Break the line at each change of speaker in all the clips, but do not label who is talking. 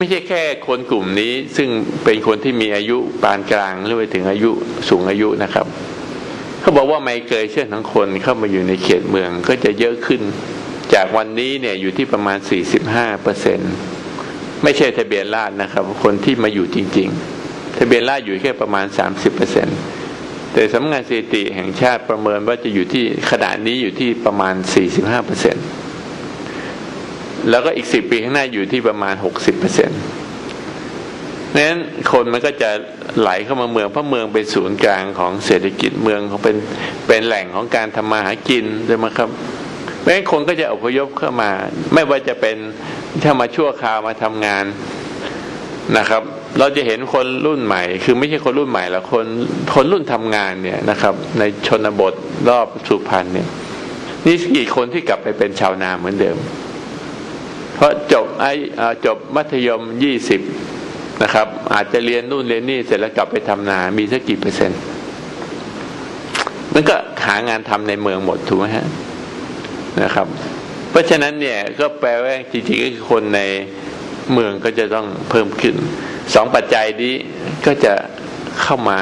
ไม่ใช่แค่คนกลุ่มนี้ ซึ่งเป็นคนที่มีอายุปานกลางหรือไปถึงอายุสูงอายุนะครับ เขาบอกว่าไมเกรเชันของคนเข้ามาอยู่ในเขตเมืองก็จะเยอะขึ้น จากวันนี้เนี่ยอยู่ที่ประมาณ 45เปอร์เซ็นไม่ใช่ทะเบียนราษนะครับ คนที่มาอยู่จริง ๆ ทะเบียนราษอยู่แค่ประมาณ 30เปอร์เซ็นแต่สำนักงานสถิติแห่งชาติประเมินว่าจะอยู่ที่ขนาดนี้อยู่ที่ประมาณ 45เปอร์เซ็นต์ แล้วก็อีกสิบปีข้างหน้าอยู่ที่ประมาณหกสิบเปอร์เซ็นต์นั้นคนมันก็จะไหลเข้ามาเมืองเพราะเมืองเป็นศูนย์กลางของเศรษฐกิจเมืองเขาเป็นเป็นแหล่งของการทำมาหากินใช่ไหมครับเพราะฉะนั้นคนก็จะอพยพเข้ามา ไม่ว่าจะเป็นถ้ามาชั่วคราวมาทำงานนะครับ เราจะเห็นคนรุ่นใหม่ คือไม่ใช่คนรุ่นใหม่ล้วคนคนรุ่นทำงานเนี่ยนะครับ ในชนบทรอบสุพรรณเนี่ยนี่กี่คนที่กลับไปเป็นชาวนาเหมือนเดิม เพราะจบไอ้จบมัธยมยี่สิบนะครับ อาจจะเรียนนู่นเรียนนี่เสร็จแล้วกลับไปทำนา มีสักกี่เปอร์เซ็นต์มันก็หางานทำในเมืองหมดถูกไหมฮะนะครับ เพราะฉะนั้นเนี่ยก็แปลว่าจริงๆก็คือคนในเมืองก็จะต้องเพิ่มขึ้นสองปัจจัยนี้ก็จะเข้ามา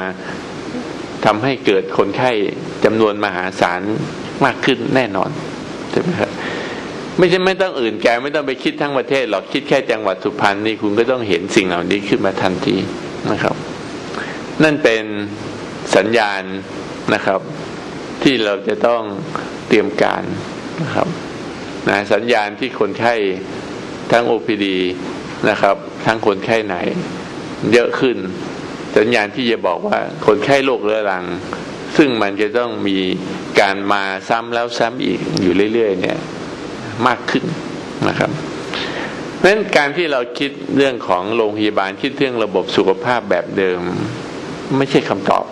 ทำให้เกิดคนไข้จำนวนมหาศาลมากขึ้นแน่นอนใช่ไหมครับ ไม่ใช่ไม่ต้องอื่นแกไม่ต้องไปคิดทั้งประเทศหรอกคิดแค่จังหวัดสุพรรณนี่คุณก็ต้องเห็นสิ่งเหล่านี้ขึ้นมาทันทีนะครับ นั่นเป็นสัญญาณนะครับ ที่เราจะต้องเตรียมการนะครับนะสัญญาณที่คนไข้ทั้ง OPD นะครับ ทั้งคนไข้ไหน เยอะขึ้น สัญญาณที่จะบอกว่าคนไข้โรคเรื้อรัง ซึ่งมันจะต้องมีการมาซ้ำแล้วซ้ำอีกอยู่เรื่อย ๆ เนี่ย มากขึ้นนะครับนั้นการที่เราคิดเรื่องของโรงพยาบาลคิดเรื่องระบบสุขภาพแบบเดิม ไม่ใช่คำตอบ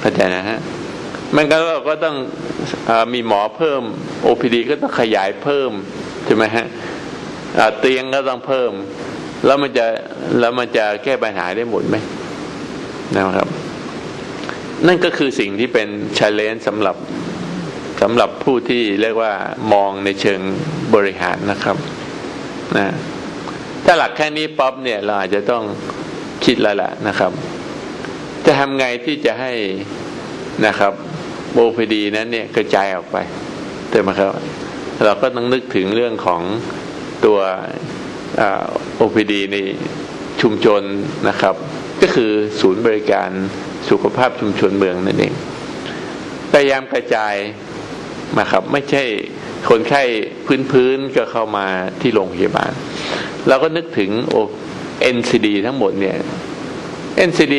เข้าใจนะฮะมันก็เราก็ต้องอมีหมอเพิ่ม OPD ก็ต้องขยายเพิ่มใช่ไหมฮะเตียงก็ต้องเพิ่ม แล้วมันจะแล้วมันจะแก้ปัญหาได้หมดไหมนะครับ นั่นก็คือสิ่งที่เป็นชาเลนจ์สำหรับ สำหรับผู้ที่เรียกว่ามองในเชิงบริหารนะครับนะถ้าหลักแค่นี้ป๊อปเนี่ยเราอาจจะต้องคิดแล้วล่ะนะครับ จะทำไงที่จะให้นะครับโอพดีนั้นเนี่ยกระจายออกไปเต็มครับ เราก็ต้องนึกถึงเรื่องของตัวโอพดีในชุมชนนะครับ ก็คือศูนย์บริการสุขภาพชุมชนเมืองนั่นเองพยายามกระจาย นะครับ ไม่ใช่คนไข้พื้นๆก็เข้ามาที่โรงพยาบาลเราก็นึกถึงโอ NCD ทั้งหมดเนี่ย NCD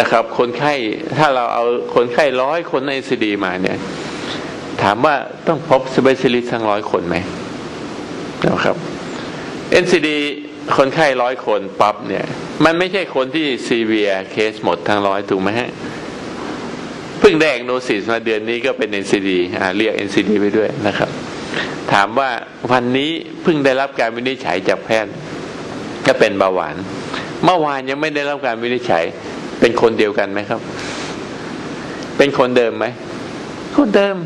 นะครับ คนไข้ถ้าเราเอาคนไข้ร้อยคนใน NCD มาเนี่ย ถามว่าต้องพบสเปเชียลิสต์ทั้งร้อยคนไหมนะครับ NCD คนไข้ร้อยคนปั๊บเนี่ย มันไม่ใช่คนที่ซีเวียเคสหมดทั้งร้อยถูกไหมฮะ เพิ่งได้แอกโนซิสมาเดือนนี้ก็เป็น NCD อ่าเรียก NCD ไปด้วยนะครับ ถามว่าวันนี้เพิ่งได้รับการวินิจฉัยจากแพทย์ก็เป็นเบาหวาน เมื่อวานยังไม่ได้รับการวินิจฉัย เป็นคนเดียวกันไหมครับ เป็นคนเดิมไหมคนเดิม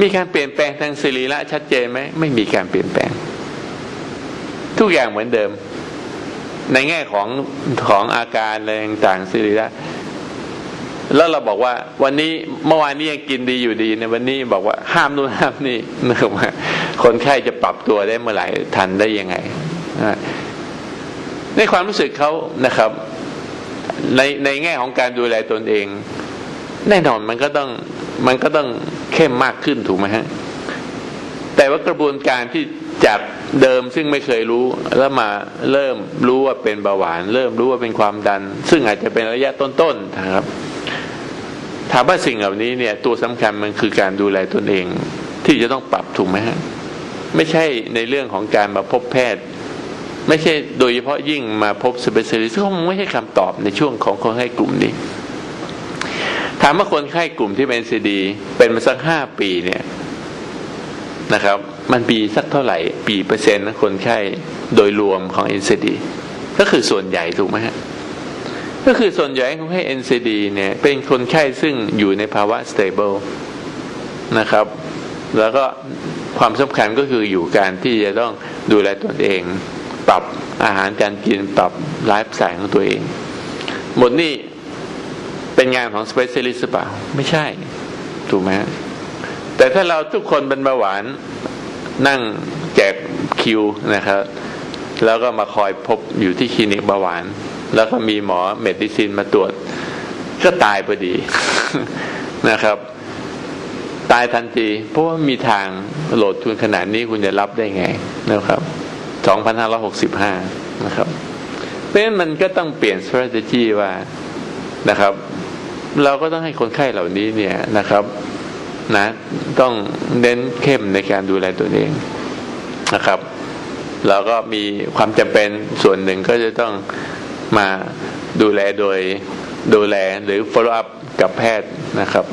มีการเปลี่ยนแปลงทางสิริละชัดเจนไหมไม่มีการเปลี่ยนแปลง ทุกอย่างเหมือนเดิม ในแง่ของของอาการอะไรต่างสิริละ แล้วเราบอกว่า วันนี้เมื่อวานนี้ยังกินดีอยู่ดีในวันนี้บอกว่าห้ามนู่นห้ามนี่นะครับว่าคนไข้จะปรับตัวได้เมื่อไหร่ทันได้ยังไงในความรู้สึกเขานะครับ ในในแง่ของการดูแลตนเอง แน่นอนมันก็ต้องมันก็ต้องเข้มมากขึ้นถูกไหมฮะแต่ว่ากระบวนการที่จากเดิมซึ่งไม่เคยรู้แล้วมาเริ่มรู้ว่าเป็นเบาหวาน เริ่มรู้ว่าเป็นความดัน ซึ่งอาจจะเป็นระยะต้นๆนะครับ ถามว่าสิ่งเหล่านี้เนี่ยตัวสำคัญมันคือการดูแลตนเอง ที่จะต้องปรับถูกไหมฮะไม่ใช่ในเรื่องของการมาพบแพทย์ ไม่ใช่โดยเฉพาะยิ่งมาพบสเปเชียลิสต์ก็ไม่ใช่คำตอบในช่วงของคนไข้กลุ่มนี้ ถามว่าคนไข้กลุ่มที่เป็นซีดีเป็นมาสักห้าปีเนี่ยนะครับ มันปีสักเท่าไหร่ปีเปอร์เซ็นต์นะคนไข้โดยรวมของ NCD ก็คือส่วนใหญ่ถูกไหมฮะ ก็คือส่วนใหญ่ของให้ NCD เนี่ยเป็นคนไข้ซึ่งอยู่ในภาวะ stable นะครับ แล้วก็ความสำคัญก็คืออยู่การที่จะต้องดูแลตนเอง ปรับอาหารการกินปรับไลฟ์สไตล์ของตัวเอง หมดนี่เป็นงานของ specialist หรือเปล่า ไม่ใช่ ถูกไหมแต่ถ้าเราทุกคนเป็นเบาหวานนั่งแจกคิวนะครับ แล้วก็มาคอยพบอยู่ที่คลินิกเบาหวาน แล้วก็มีหมอเมดิซินมาตรวจ ก็ตายพอดีนะครับ ตายทันทีเพราะว่ามีทางโหลดทุนขนาดนี้คุณจะรับได้ไงนะครับ2,565นะครับเพราะฉะนั้นมันก็ต้องเปลี่ยน strategy ว่านะครับ เราก็ต้องให้คนไข้เหล่านี้เนี่ยนะครับนะต้องเน้นเข้มในการดูแลตัวเองนะครับเราก็มีความจำเป็นส่วนหนึ่งก็จะต้อง มาดูแลโดยดูแลหรือ follow up กับแพทย์นะครับ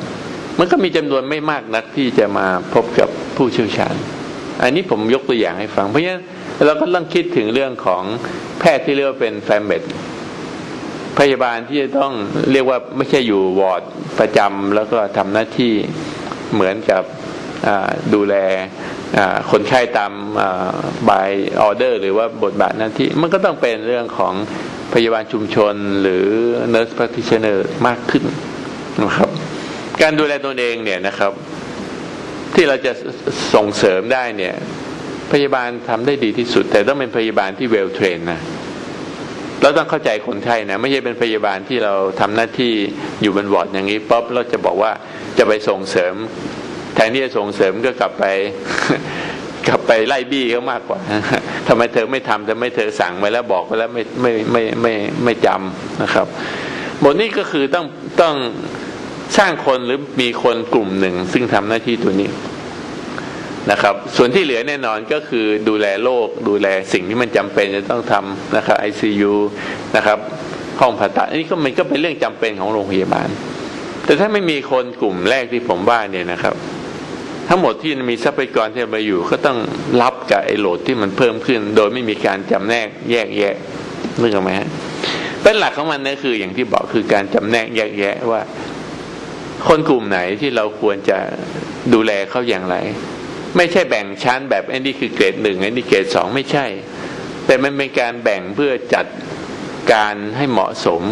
มันก็มีจำนวนไม่มากนักที่จะมาพบกับผู้เชี่ยวชาญ อันนี้ผมยกตัวอย่างให้ฟัง เพราะฉะนั้นเราก็ต้องคิดถึงเรื่องของแพทย์ที่เรียกว่าเป็นแฟมเมดพยาบาลที่จะต้องเรียกว่าไม่ใช่อยู่วอร์ดประจำแล้วก็ทำหน้าที่เหมือนกับดูแลคนไข้ตามบายออเดอร์ หรือว่าบทบาทหน้าที่ มันก็ต้องเป็นเรื่องของ พยาบาลชุมชนหรือ nurse practitioner มากขึ้นนะครับ การดูแลตนเองเนี่ยนะครับ ที่เราจะส่งเสริมได้เนี่ย พยาบาลทำได้ดีที่สุด แต่ต้องเป็นพยาบาลที่ well trained นะเราต้องเข้าใจคนไข้นะไม่ใช่เป็นพยาบาลที่เราทำหน้าที่อยู่บนวอร์ดอย่างนี้ป๊อบเราจะบอกว่าจะไปส่งเสริมแทนที่จะส่งเสริมก็กลับไป กลับไปไล่บี้เขามากกว่าทำไมเธอไม่ทำทำไมเธอสั่งไปแล้วบอกไปแล้วไม่ไม่ไม่ไม่ไม่จำนะครับบทนี้ก็คือต้องต้องสร้างคนหรือมีคนกลุ่มหนึ่ง ซึ่งทำหน้าที่ตัวนี้นะครับ ส่วนที่เหลือแน่นอนก็คือดูแลโรคดูแลสิ่งที่มันจำเป็นจะต้องทำนะครับ ICU นะครับ ห้องผ่าตัดอันนี้ก็มันก็เป็นเรื่องจำเป็นของโรงพยาบาล แต่ถ้าไม่มีคนกลุ่มแรกที่ผมว่าเนี่ยนะครับ ทั้งหมดที่มีทรัพยากรที่มาอยู่ ก็ต้องรับกับไอ้โหลดที่มันเพิ่มขึ้น โดยไม่มีการจำแนกแยกแยะเรื่องไหมฮะเป็นหลักของมันนะคืออย่างที่บอกคือการจำแนกแยกแยะว่า คนกลุ่มไหนที่เราควรจะดูแลเขาอย่างไร ไม่ใช่แบ่งชั้นแบบอันนี้คือเกรดหนึ่งอันนี้เกรดสองไม่ใช่ แต่มันเป็นการแบ่งเพื่อจัดการให้เหมาะสม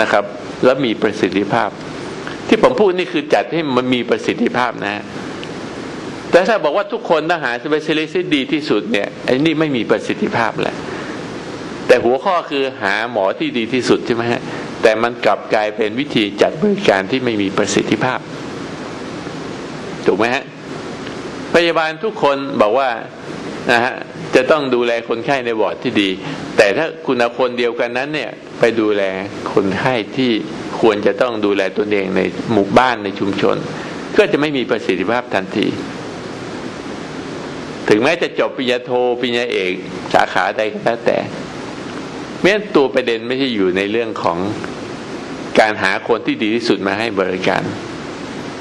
นะครับ และมีประสิทธิภาพ ที่ผมพูดนี่คือจัดให้มันมีประสิทธิภาพนะ แต่ถ้าบอกว่าทุกคนต้องหาสเปเชียลิสต์ดีที่สุดเนี่ยไอ้นี่ไม่มีประสิทธิภาพแหละแต่หัวข้อคือหาหมอที่ดีที่สุดใช่ไหมฮะแต่มันกลับกลายเป็นวิธีจัดบริการที่ไม่มีประสิทธิภาพ ถูกไหมฮะพยาบาลทุกคนบอกว่านะฮะจะต้องดูแลคนไข้ในวอร์ดที่ดี แต่ถ้าคุณเอาคนเดียวกันนั้นเนี่ย ไปดูแลคนไข้ที่ควรจะต้องดูแลตนเองในหมู่บ้านในชุมชน ก็จะไม่มีประสิทธิภาพทันที ถึงแม้จะจบปริญญาโทปริญญาเอกสาขาใดก็แล้วแต่เมื่อตัวประเด็นไม่ใช่อยู่ในเรื่องของการหาคนที่ดีที่สุดมาให้บริการ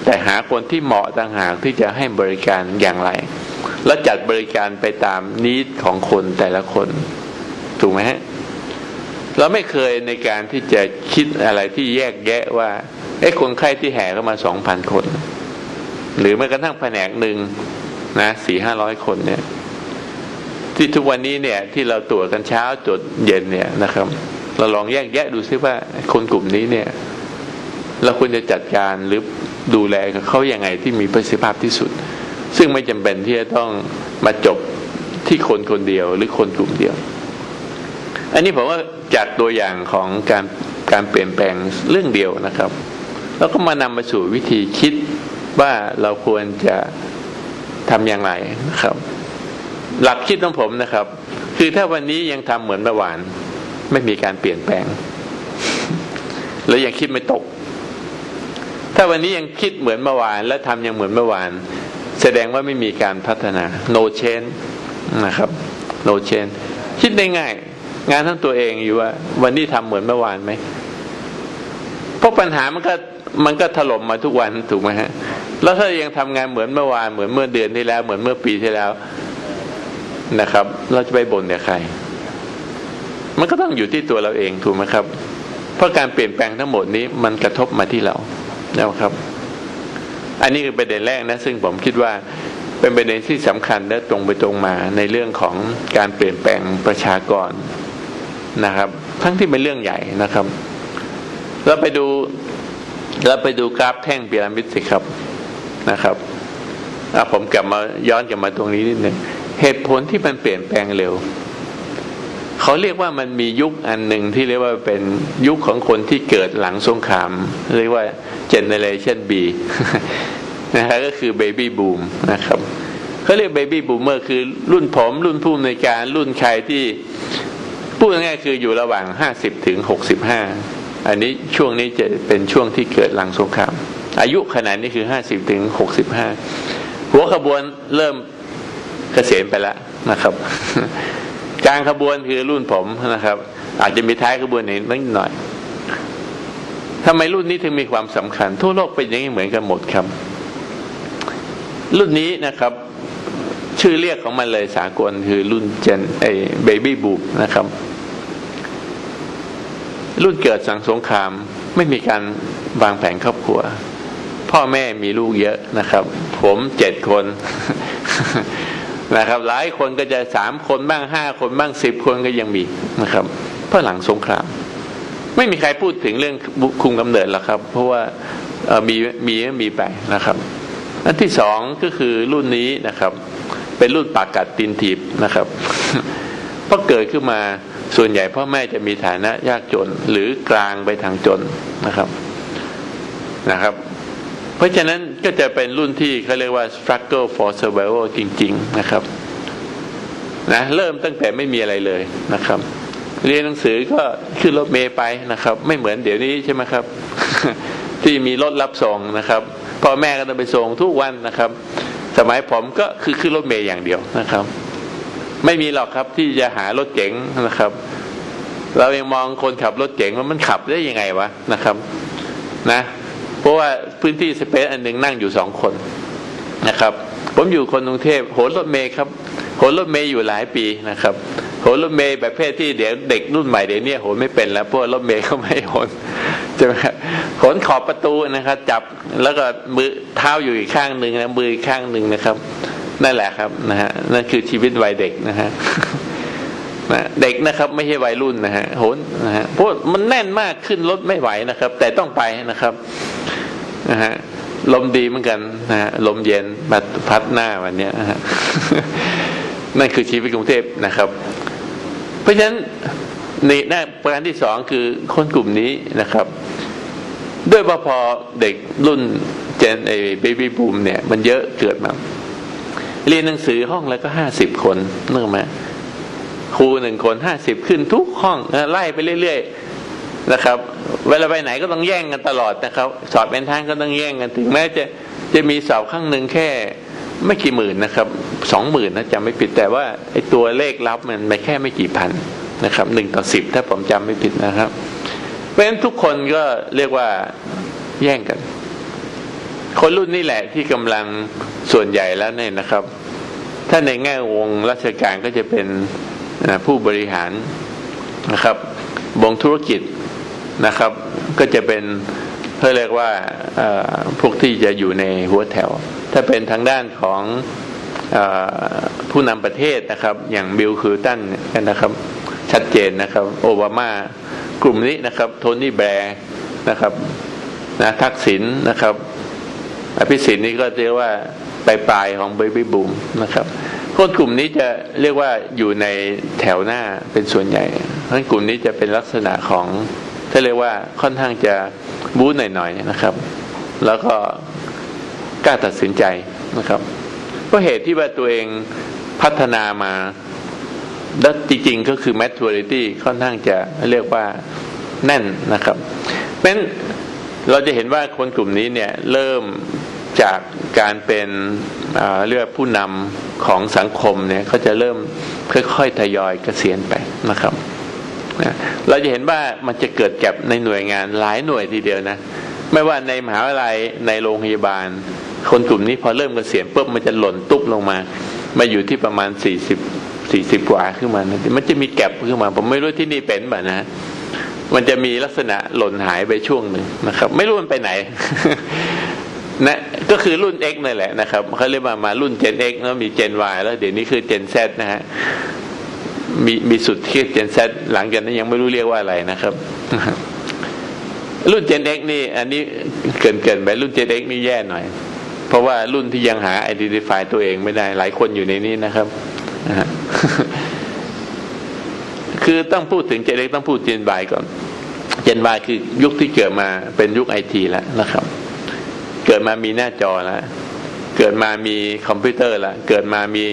แต่หาคนที่เหมาะต่างหากที่จะให้บริการอย่างไร แล้วจัดบริการไปตามนิดของคนแต่ละคน ถูกไหมฮะเราไม่เคยในการที่จะคิดอะไรที่แยกแยะว่าไอ้คนไข้ที่แห่เข้ามาสองพันคน หรือแม้กระทั่งแผนกหนึ่ง นะสี่ห้าร้อยคนเนี่ย ที่ทุกวันนี้เนี่ย ที่เราตรวจกันเช้าจดเย็นเนี่ยนะครับ เราลองแยกแยะดูซิว่าคนกลุ่มนี้เนี่ย เราควรจะจัดการหรือดูแลเขาอย่างไงที่มีประสิทธิภาพที่สุด ซึ่งไม่จำเป็นที่จะต้องมาจบที่คนคนเดียวหรือคนกลุ่มเดียว อันนี้ผมว่าจากตัวอย่างของการการเปลี่ยนแปลงเรื่องเดียวนะครับ แล้วก็มานำมาสู่วิธีคิดว่าเราควรจะ ทำอย่างไรนะครับ หลักคิดของผมนะครับ คือถ้าวันนี้ยังทำเหมือนเมื่อวาน ไม่มีการเปลี่ยนแปลง แล้วยังคิดไม่ตก ถ้าวันนี้ยังคิดเหมือนเมื่อวาน และทำยังเหมือนเมื่อวาน แสดงว่าไม่มีการพัฒนา no change นะครับ no change คิดได้ง่าย งานทั้งตัวเองอยู่ว่า วันนี้ทำเหมือนเมื่อวานไหมเพราะปัญหามันก็ มันก็ถล่มมาทุกวันถูกไหมฮะ แล้วถ้ายังทำงานเหมือนเมื่อวานเหมือนเมื่อเดือนที่แล้ว เหมือนเมื่อปีที่แล้วนะครับ เราจะไปบ่นกับใคร มันก็ต้องอยู่ที่ตัวเราเองถูกไหมครับ เพราะการเปลี่ยนแปลงทั้งหมดนี้มันกระทบมาที่เรานะครับ อันนี้คือประเด็นแรกนะ ซึ่งผมคิดว่าเป็นประเด็นที่สำคัญและตรงไปตรงมาในเรื่องของการเปลี่ยนแปลงประชากรนะครับ ทั้งที่เป็นเรื่องใหญ่นะครับ เราไปดู เราไปดูกราฟแท่งพีระมิดสิครับนะครับผมกลับมาย้อนกลับมาตรงนี้นิดหนึ่งเหตุผลที่มันเปลี่ยนแปลงเร็ว เขาเรียกว่ามันมียุคอันหนึ่งที่เรียกว่าเป็นยุคของคนที่เกิดหลังสงคราม เรียกว่าเจเนเรชันบีนะฮะก็คือเบบี้บูมนะครับเขาเรียกเบบี้บูมเมอร์คือรุ่นผม รุ่นผู้ในการรุ่นใครที่พูดง่ายๆคืออยู่ระหว่างห้าสิบถึงหกสิบห้า อันนี้ช่วงนี้จะเป็นช่วงที่เกิดหลังสงคราม อายุขนาดนี้คือห้าสิบถึงหกสิบห้าหัวขบวนเริ่มเกษียณไปแล้วนะครับกลางขบวนคือรุ่นผมนะครับ อาจจะมีท้ายขบวนนิดนิดหน่อยทำไมรุ่นนี้ถึงมีความสำคัญ ทั่วโลกเป็นอย่างนี้เหมือนกันหมดครับ รุ่นนี้นะครับ ชื่อเรียกของมันเลยสากลคือรุ่นเจนไอเบบี้บูมนะครับ รุ่นเกิดสังสงครามไม่มีการวางแผนครอบครัว พ่อแม่มีลูกเยอะนะครับ ผมเจ็ดคนนะครับ หลายคนก็จะสามคนบ้างห้าคนบ้างสิบคนก็ยังมีนะครับเพราะหลังสงคราม ไม่มีใครพูดถึงเรื่องคุมกำเนิดหรอกครับ เพราะว่ามีมีมีไปนะครับ อันที่สองก็คือรุ่นนี้นะครับ เป็นรุ่นปากกัดตินถีบนะครับพราะเกิดขึ้นมา ส่วนใหญ่พ่อแม่จะมีฐานะยากจนหรือกลางไปทางจนนะครับนะครับ เพราะฉะนั้นก็จะเป็นรุ่นที่เขาเรียกว่า struggle for survival จริง ๆนะครับนะเริ่มตั้งแต่ไม่มีอะไรเลยนะครับ เรียนหนังสือก็ขึ้นรถเมย์ไปนะครับ ไม่เหมือนเดี๋ยวนี้ใช่ไหมครับ ที่มีรถรับส่งนะครับพ่อแม่ก็ต้องไปส่งทุกวันนะครับ สมัยผมก็คือขึ้นรถเมย์อย่างเดียวนะครับ ไม่มีหรอกครับที่จะหารถเก๋งนะครับ เรายังมองคนขับรถเก๋งว่ามันขับได้ยังไงวะนะครับ นะ เพราะว่าพื้นที่สเปซอันหนึ่งนั่งอยู่สองคนนะครับ ผมอยู่คนกรุงเทพโหนรถเมย์ครับโหนรถเมย์อยู่หลายปีนะครับโหนรถเมย์แบบเพศที่เดี๋ยวเด็กรุ่นใหม่เดี๋ยวนี้โหนไม่เป็นแล้วเพราะรถเมย์เขาไม่โหนใช่ไหมโหนขอบประตูนะครับ จับแล้วก็มือเท้าอยู่อีกข้างหนึ่งนะมืออีกข้างหนึ่งนะครับ นั่นแหละครับนะฮะนั่นคือชีวิตวัยเด็กนะฮะนะเด็กนะครับ ไม่ใช่วัยรุ่นนะฮะโหนนะฮะเพราะมันแน่นมากขึ้นรถไม่ไหวนะครับ แต่ต้องไปนะครับนะฮะลมดีเหมือนกันนะฮะลมเย็นมาพัดหน้าวันนี้นะฮะนั่นคือชีวิตกรุงเทพนะครับ เพราะฉะนั้นในหน้าประการที่สองคือคนกลุ่มนี้นะครับ ด้วยพอเด็กรุ่นเจนไอเบบี้บูมเนี่ย มันเยอะเกิดมา เรียนหนังสือห้องแล้วก็ห้าสิบคนนึกไหมครูหนึ่งคนห้าสิบขึ้นทุกห้องไล่ไปเรื่อยๆนะครับ เวลาไปไหนก็ต้องแย่งกันตลอดนะครับ สอบเป็นทางก็ต้องแย่งกันถึงแม้จะจะมีสอบข้างหนึ่งแค่ไม่กี่หมื่นนะครับสองหมื่นนะจำไม่ผิดแต่ว่าไอ้ตัวเลขรับมันไม่แค่ไม่กี่พันนะครับหนึ่งต่อสิบถ้าผมจำไม่ผิดนะครับ เพราะฉะนั้นทุกคนก็เรียกว่าแย่งกัน คนรุ่นนี้แหละที่กำลังส่วนใหญ่แล้วเนี่ยนะครับ ถ้าในแง่วงราชการก็จะเป็นผู้บริหารนะครับวงธุรกิจนะครับ ก็จะเป็นเพื่อเรียกว่าพวกที่จะอยู่ในหัวแถว ถ้าเป็นทางด้านของอผู้นำประเทศนะครับ อย่างบิลคิลตันนะครับ ชัดเจนนะครับโอบามากลุ่มนี้นะครับ โทนี่แบร์นะครับนะทักษิณนะครับ อภิสิทธิ์นี่ก็เรียกว่าปลายปลายของเบบี้บูมนะครับคนกลุ่มนี้จะเรียกว่าอยู่ในแถวหน้าเป็นส่วนใหญ่เพราะกลุ่มนี้จะเป็นลักษณะของถ้าเรียกว่าค่อนข้างจะบู๊หน่อยๆนะครับ แล้วก็กล้าตัดสินใจนะครับเพราะเหตุที่ว่าตัวเองพัฒนามาแล้วจริงๆก็คือ maturity ค่อนข้างจะเรียกว่าแน่นนะครับเพราะฉะนั้น เราจะเห็นว่าคนกลุ่มนี้เนี่ยเริ่มจากการเป็นเรียกผู้นำของสังคมเนี่ยเขาจะเริ่มค่อยๆทยอยเกษียณไปนะครับเราจะเห็นว่ามันจะเกิดแก็บในหน่วยงานหลายหน่วยทีเดียวนะ ไม่ว่าในมหาวิทยาลัยในโรงพยาบาล คนกลุ่มนี้พอเริ่มเกษียณปุ๊บมันจะหล่นตุ๊บลงมา มาอยู่ที่ประมาณสี่สิบสี่สิบกว่าขึ้นมานะมันจะมีแก็บขึ้นมา ผมไม่รู้ที่นี่เป็นแบบนะ มันจะมีลักษณะหล่นหายไปช่วงหนึ่งนะครับ ไม่รู้มันไปไหนนะก็คือรุ่น X นั่นแหละนะครับเขาเรียกว่ามารุ่น Gen X แล้วมี Gen Y แล้วเดี๋ยวนี้คือ Gen Z นะฮะมีมีสุดที่ Gen Z หลังจากนั้นยังไม่รู้เรียกว่าอะไรนะครับ รุ่น Gen X นี่ อันนี้เกินเกินไปรุ่น Gen X นี่แย่หน่อย เพราะว่ารุ่นที่ยังหา identify ตัวเองไม่ได้ หลายคนอยู่ในนี้นะครับ คือต้องพูดถึง Gen X ต้องพูด Gen Y ก่อน Gen Y คือยุคที่เกิดมาเป็นยุคไอทีแล้วนะครับ เกิดมามีหน้าจอแล้วเกิดมามีคอมพิวเตอร์แล้วเกิดมามี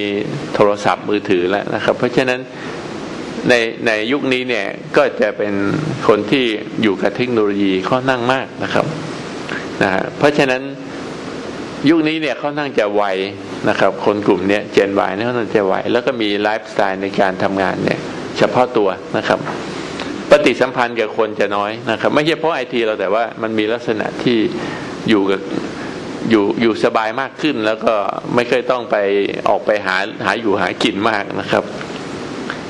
โทรศัพท์มือถือแล้วนะครับ เพราะฉะนั้นในในยุคนี้เนี่ยก็จะเป็นคนที่อยู่กับเทคโนโลยีค่อนข้างมากนะครับนะฮะเพราะฉะนั้นยุคนี้เนี่ยค่อนข้างจะไวนะครับ คนกลุ่มเนี้ยเจนวเนี่ยค่อนข้างจะไวแล้วก็มีไลฟ์สไตล์ในการทำงานเนี่ย เฉพาะตัวนะครับ ปฏิสัมพันธ์กับคนจะน้อยนะครับ ไม่ใช่เพราะไอทีเราแต่ว่ามันมีลักษณะที่อยู่กับอยู่อยู่สบายมากขึ้น แล้วก็ไม่เคยต้องไปออกไปหาหาอยู่หากินมากนะครับ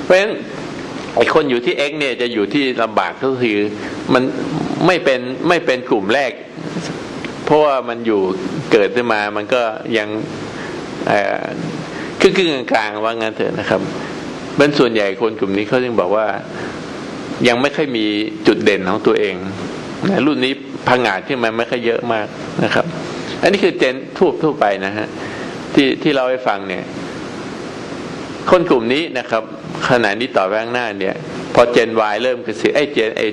เพราะฉะนั้นไอคนอยู่ที่ X เนี่ยจะอยู่ที่ลำบากก็คือมันไม่เป็นไม่เป็นกลุ่มแรก เพราะว่ามันอยู่เกิดขึ้นมามันก็ยังครึ่งครึ่งกลางว่างั้นเถอะนะครับ เป็นส่วนใหญ่คนกลุ่มนี้เขาจึงบอกว่ายังไม่ค่อยมีจุดเด่นของตัวเองนะรุ่นนี้พังงาดที่มันไม่ค่อยเยอะมากนะครับ อันนี้คือเจนทั่วทั่วไปนะฮะที่ที่เราให้ฟังเนี่ย คนกลุ่มนี้นะครับ ขณะนี้ต่อไปข้างหน้าเนี่ย พอเจน Y เริ่มเกษียณไอ้เจนไอ้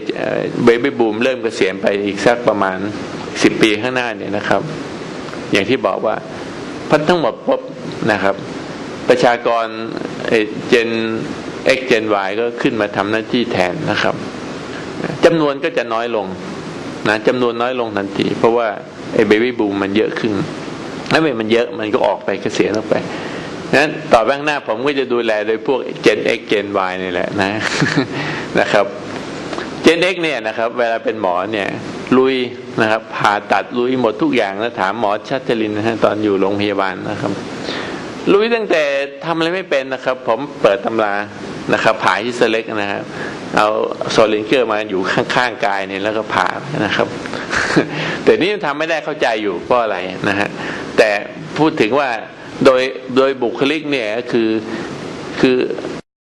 เบบี้บูมเริ่มเกษียณไปอีกสักประมาณสิบปีข้างหน้าเนี่ยนะครับ อย่างที่บอกว่าพันทั้งหมดพบนะครับ ประชากรเจน X เจน Y ก็ขึ้นมาทำหน้าที่แทนนะครับจำนวนก็จะน้อยลงนะจำนวนน้อยลงทันที เพราะว่าไอ้เบบี้บูมมันเยอะขึ้นถ้าไม่มันเยอะมันก็ออกไปเกษียณออกไปนั้นต่อไปข้างหน้าผมก็จะดูแลโดยพวก Gen X Gen Y นี่แหละนะนะครับ Gen X เนี่ยนะครับ เวลาเป็นหมอเนี่ยลุยนะครับผ่าตัดลุยหมดทุกอย่างแล้วถามหมอชัตลินนะตอนอยู่โรงพยาบาลนะครับ ลุยตั้งแต่ทำอะไรไม่เป็นนะครับ ผมเปิดตำรานะครับผ่าที่เซเล็กนะครับเอาโซลินเกอร์มาอยู่ข้างๆกายเนี่ยแล้วก็ผ่านะครับ แต่นี่ทำไม่ได้เข้าใจอยู่เพราะอะไรนะฮะแต่พูดถึงว่าโดยโดยบุคลิกเนี่ยคือคือ